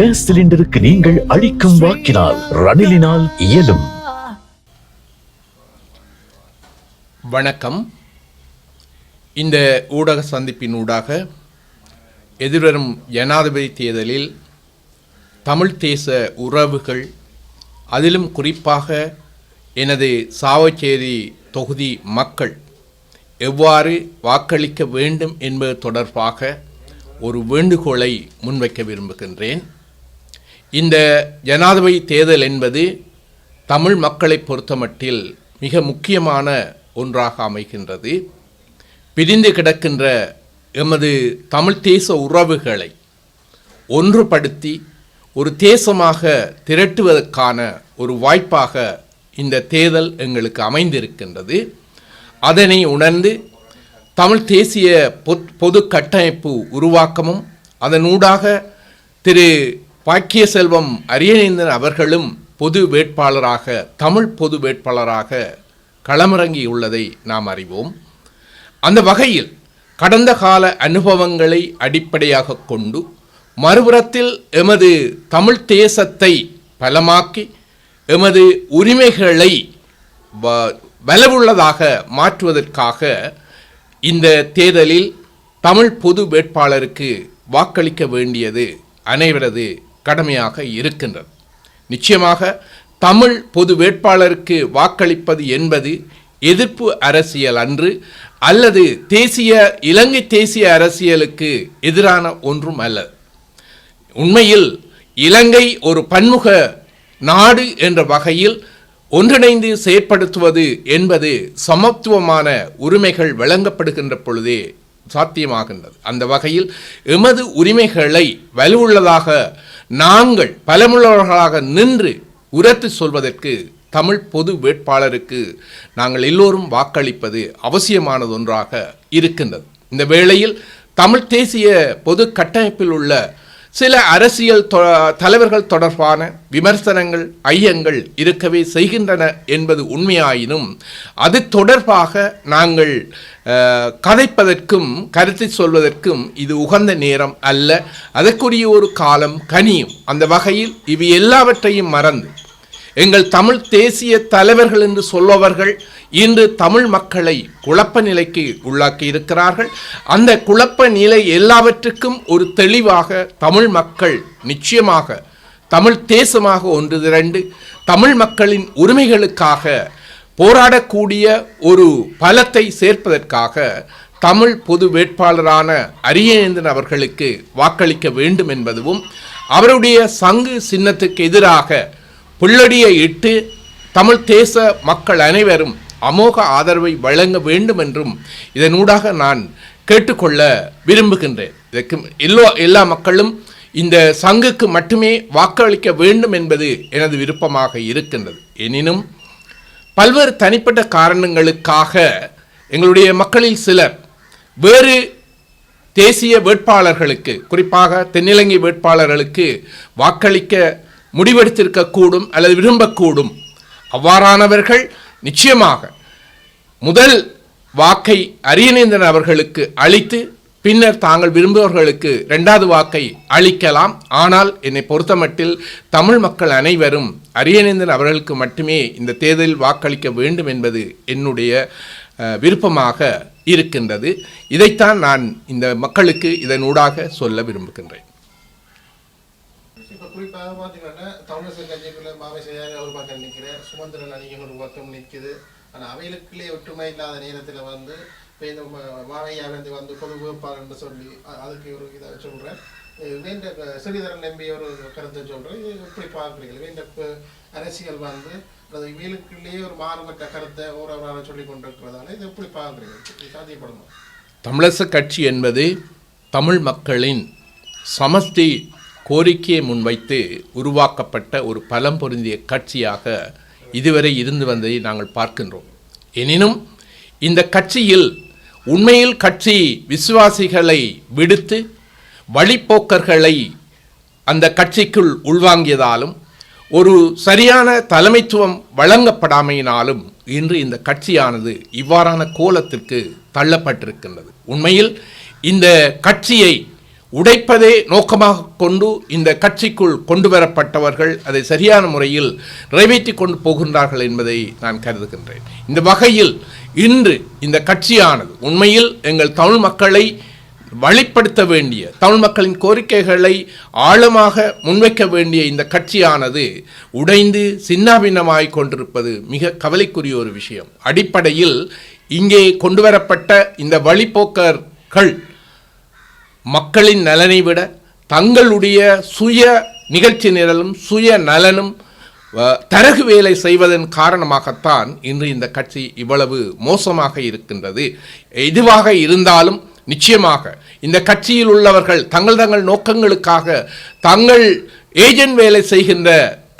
Case சிலிண்டருக்கு நீங்கள் அளிக்கும் வாக்கினால் ரணிலினால் இயலும். வணக்கம். இந்த ஊடக சந்திப்பின் ஊடாக எதிர்வரும் ஜனாதிபதி தேர்தலில் தமிழ் தேச உறவுகள் அதிலும் குறிப்பாக எனது சாவச்சேரி தொகுதி மக்கள் எவ்வாறு வாக்களிக்க வேண்டும் என்பது தொடர்பாக ஒரு வேண்டுகோளை முன்வைக்க விரும்புகின்றேன். இந்த ஜனாதிபதி தேர்தல் என்பது தமிழ் மக்களை பொறுத்தமட்டில் மிக முக்கியமான ஒன்றாக அமைகின்றது. பிரிந்து கிடக்கின்ற எமது தமிழ் தேச உறவுகளை ஒன்றுபடுத்தி ஒரு தேசமாக திரட்டுவதற்கான ஒரு வாய்ப்பாக இந்த தேர்தல் எங்களுக்கு அமைந்திருக்கின்றது. அதனை உணர்ந்து தமிழ் தேசிய பொத்- பொது கட்டமைப்பு உருவாக்கமும் அதனூடாக திரு பாக்கிய செல்வம் அரியநேந்தன் அவர்களும் பொது வேட்பாளராக தமிழ் பொது வேட்பாளராக களமிறங்கியுள்ளதை நாம் அறிவோம். அந்த வகையில் கடந்த கால அனுபவங்களை அடிப்படையாக கொண்டு மறுபுறத்தில் எமது தமிழ் தேசத்தை பலமாக்கி எமது உரிமைகளை வ- மாற்றுவதற்காக இந்த தேர்தலில் தமிழ் பொது வேட்பாளருக்கு வாக்களிக்க வேண்டியது அனைவரது கடமையாக இருக்கின்றது. நிச்சயமாக தமிழ் பொது வேட்பாளருக்கு வாக்களிப்பது என்பது எதிர்ப்பு அரசியல் அன்று அல்லது தேசிய இலங்கை தேசிய அரசியலுக்கு எதிரான ஒன்றும் அல்ல. உண்மையில் இலங்கை ஒரு பன்முக நாடு என்ற வகையில் ஒன்றிணைந்து செயற்படுத்துவது என்பது சமத்துவமான உரிமைகள் வழங்கப்படுகின்ற பொழுதே சாத்தியமாகின்றது. அந்த வகையில் எமது உரிமைகளை வலுவுள்ளதாக நாங்கள் பலமுள்ளவர்களாக நின்று உரத்து சொல்வதற்கு தமிழ் பொது வேட்பாளருக்கு நாங்கள் எல்லோரும் வாக்களிப்பது அவசியமானது ஒன்றாக இருக்கின்றது. இந்த வேளையில் தமிழ் தேசிய பொது கட்டமைப்பில் உள்ள சில அரசியல் தொ- தலைவர்கள் தொடர்பான விமர்சனங்கள் ஐயங்கள் இருக்கவே செய்கின்றன என்பது உண்மையாயினும் அது தொடர்பாக நாங்கள் கதைப்பதற்கும் கருத்தை சொல்வதற்கும் இது உகந்த நேரம் அல்ல. அதற்குரிய ஒரு காலம் கனியும். அந்த வகையில் இவை எல்லாவற்றையும் மறந்து எங்கள் தமிழ் தேசிய தலைவர்கள் என்று சொல்பவர்கள் இன்று தமிழ் மக்களை குழப்ப நிலைக்கு உள்ளாக்கி இருக்கிறார்கள். அந்த குழப்ப நிலை எல்லாவற்றுக்கும் ஒரு தெளிவாக தமிழ் மக்கள் நிச்சயமாக தமிழ் தேசமாக ஒன்று திரண்டு தமிழ் மக்களின் உரிமைகளுக்காக போராடக்கூடிய ஒரு பலத்தை சேர்ப்பதற்காக தமிழ் பொது வேட்பாளரான அரியநேந்தன் அவர்களுக்கு வாக்களிக்க வேண்டும் என்பதும் அவருடைய சங்கு சின்னத்துக்கு எதிராக புள்ளடியை இட்டு தமிழ் தேச மக்கள் அனைவரும் அமோக ஆதரவை வழங்க வேண்டும் என்றும் இதனூடாக நான் கேட்டுக்கொள்ள விரும்புகின்றேன். இதற்கு எல்லோ எல்லா மக்களும் இந்த சங்குக்கு மட்டுமே வாக்களிக்க வேண்டும் என்பது எனது விருப்பமாக இருக்கின்றது. எனினும் பல்வேறு தனிப்பட்ட காரணங்களுக்காக எங்களுடைய மக்களில் சிலர் வேறு தேசிய வேட்பாளர்களுக்கு குறிப்பாக தென்னிலங்கை வேட்பாளர்களுக்கு வாக்களிக்க முடிவெடுத்திருக்கக்கூடும் அல்லது விரும்பக்கூடும். அவ்வாறானவர்கள் நிச்சயமாக. முதல் வாக்கை அரியநேந்தன் அவர்களுக்கு அளித்து பின்னர் தாங்கள் விரும்புபவர்களுக்கு இரண்டாவது வாக்கை அளிக்கலாம். ஆனால் என்னை பொறுத்தமட்டில் தமிழ் மக்கள் அனைவரும் அரியநேந்தன் அவர்களுக்கு மட்டுமே இந்த தேர்தலில் வாக்களிக்க வேண்டும் என்பது என்னுடைய விருப்பமாக இருக்கின்றது. இதைத்தான் நான் இந்த மக்களுக்கு இதனூடாக சொல்ல விரும்புகின்றேன். குறிப்பாக பார்த்தீங்கன்னா தமிழிசை கட்சிக்குள்ள மாவை செய்யாத ஒரு பக்கம் நிற்கிறேன் சுமந்திரன் அணிகள் ஒரு பக்கம் நிற்குது. ஆனால் அவைகளுக்குள்ளே ஒற்றுமை இல்லாத நேரத்தில் வந்து இப்போ இந்த மாவையாவிலிருந்து வந்து பொது என்று சொல்லி அதுக்கு ஒரு இதை சொல்கிறேன் வேண்ட சிறிதரன் ஸ்ரீதரன் நம்பி ஒரு கருத்தை சொல்கிறேன் இது எப்படி பார்க்குறீங்க வேண்ட அரசியல் வந்து அது இவைகளுக்குள்ளேயே ஒரு மாறுபட்ட கருத்தை ஒரு ஒரு சொல்லி கொண்டிருக்கிறதால இது எப்படி பார்க்குறீங்க இது சாத்தியப்படுமா? தமிழரசு கட்சி என்பது தமிழ் மக்களின் சமஸ்தி கோரிக்கையை முன்வைத்து உருவாக்கப்பட்ட ஒரு பலம் பொருந்திய கட்சியாக இதுவரை இருந்து வந்ததை நாங்கள் பார்க்கின்றோம். எனினும் இந்த கட்சியில் உண்மையில் கட்சி விசுவாசிகளை விடுத்து வழிப்போக்கர்களை அந்த கட்சிக்குள் உள்வாங்கியதாலும் ஒரு சரியான தலைமைத்துவம் வழங்கப்படாமையினாலும் இன்று இந்த கட்சியானது இவ்வாறான கோலத்திற்கு தள்ளப்பட்டிருக்கின்றது. உண்மையில் இந்த கட்சியை உடைப்பதே நோக்கமாக கொண்டு இந்த கட்சிக்குள் கொண்டு வரப்பட்டவர்கள் அதை சரியான முறையில் நிறைவேற்றி கொண்டு போகின்றார்கள் என்பதை நான் கருதுகின்றேன். இந்த வகையில் இன்று இந்த கட்சியானது உண்மையில் எங்கள் தமிழ் மக்களை வழிப்படுத்த வேண்டிய தமிழ் மக்களின் கோரிக்கைகளை ஆழமாக முன்வைக்க வேண்டிய இந்த கட்சியானது உடைந்து சின்னாபின்னமாய் கொண்டிருப்பது மிக கவலைக்குரிய ஒரு விஷயம். அடிப்படையில் இங்கே கொண்டு வரப்பட்ட இந்த வழிப்போக்கர்கள் மக்களின் நலனை விட தங்களுடைய சுய நிகழ்ச்சி நிரலும் சுய நலனும் தரகு வேலை செய்வதன் காரணமாகத்தான் இன்று இந்த கட்சி இவ்வளவு மோசமாக இருக்கின்றது. எதுவாக இருந்தாலும் நிச்சயமாக இந்த கட்சியில் உள்ளவர்கள் தங்கள் தங்கள் நோக்கங்களுக்காக தங்கள் ஏஜென்ட் வேலை செய்கின்ற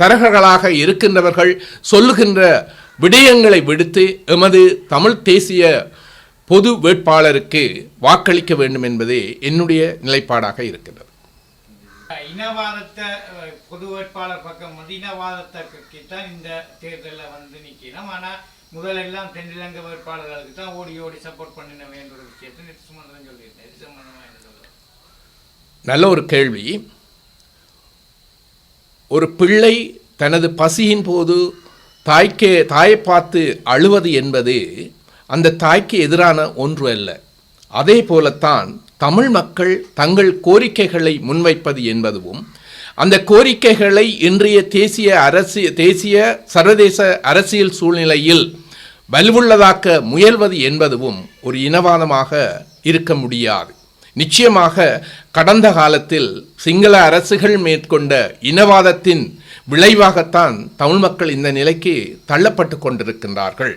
தரகர்களாக இருக்கின்றவர்கள் சொல்லுகின்ற விடயங்களை விடுத்து எமது தமிழ் தேசிய பொது வேட்பாளருக்கு வாக்களிக்க வேண்டும் என்பதே என்னுடைய நிலைப்பாடாக இருக்கின்றது இனவாதத்தை பொது வேட்பாளர் பக்கம் வந்து இனவாதத்தை தான் இந்த தேர்தலில் வந்து நிற்கணும் ஆனால் முதலெல்லாம் தென்னிலங்கை வேட்பாளர்களுக்கு தான் ஓடி ஓடி சப்போர்ட் பண்ணின வேண்டிய ஒரு விஷயத்தை நேற்று சுமந்திரன் சொல்லியிருந்தேன் சொல்லுங்கள் நல்ல ஒரு கேள்வி. ஒரு பிள்ளை தனது பசியின் போது தாய்க்கு தாயை பார்த்து அழுவது என்பது அந்த தாய்க்கு எதிரான ஒன்று அல்ல. அதே போலத்தான் தமிழ் மக்கள் தங்கள் கோரிக்கைகளை முன்வைப்பது என்பதும் அந்த கோரிக்கைகளை இன்றைய தேசிய அரசு தேசிய சர்வதேச அரசியல் சூழ்நிலையில் வலுவுள்ளதாக்க முயல்வது என்பதுவும் ஒரு இனவாதமாக இருக்க முடியாது. நிச்சயமாக கடந்த காலத்தில் சிங்கள அரசுகள் மேற்கொண்ட இனவாதத்தின் விளைவாகத்தான் தமிழ் மக்கள் இந்த நிலைக்கு தள்ளப்பட்டு கொண்டிருக்கின்றார்கள்.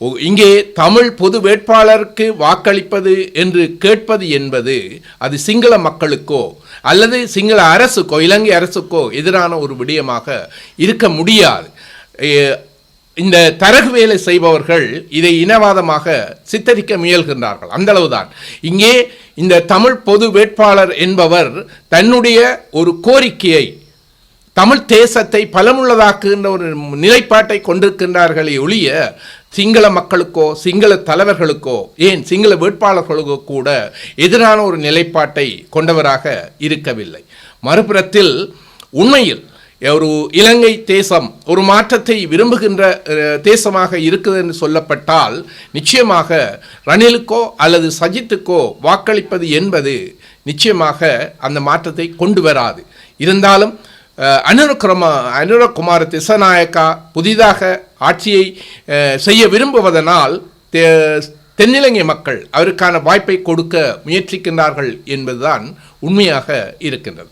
இங்கே தமிழ் பொது வேட்பாளருக்கு வாக்களிப்பது என்று கேட்பது என்பது அது சிங்கள மக்களுக்கோ அல்லது சிங்கள அரசுக்கோ இலங்கை அரசுக்கோ எதிரான ஒரு விடயமாக இருக்க முடியாது. இந்த தரகு வேலை செய்பவர்கள் இதை இனவாதமாக சித்தரிக்க முயல்கின்றார்கள். அந்த அளவுதான். இங்கே இந்த தமிழ் பொது வேட்பாளர் என்பவர் தன்னுடைய ஒரு கோரிக்கையை தமிழ் தேசத்தை பலமுள்ளதாக்குகின்ற ஒரு நிலைப்பாட்டை கொண்டிருக்கின்றார்களே ஒழிய சிங்கள மக்களுக்கோ சிங்கள தலைவர்களுக்கோ ஏன் சிங்கள வேட்பாளர்களுக்கோ கூட எதிரான ஒரு நிலைப்பாட்டை கொண்டவராக இருக்கவில்லை. மறுபுறத்தில் உண்மையில் ஒரு இலங்கை தேசம் ஒரு மாற்றத்தை விரும்புகின்ற தேசமாக இருக்குது என்று சொல்லப்பட்டால் நிச்சயமாக ரணிலுக்கோ அல்லது சஜித்துக்கோ வாக்களிப்பது என்பது நிச்சயமாக அந்த மாற்றத்தை கொண்டு வராது. இருந்தாலும் அனுரக்ரம அனுரகுமார திசநாயக்கா புதிதாக ஆட்சியை செய்ய விரும்புவதனால் தென்னிலங்கை மக்கள் அவருக்கான வாய்ப்பை கொடுக்க முயற்சிக்கின்றார்கள் என்பதுதான் உண்மையாக இருக்கின்றது.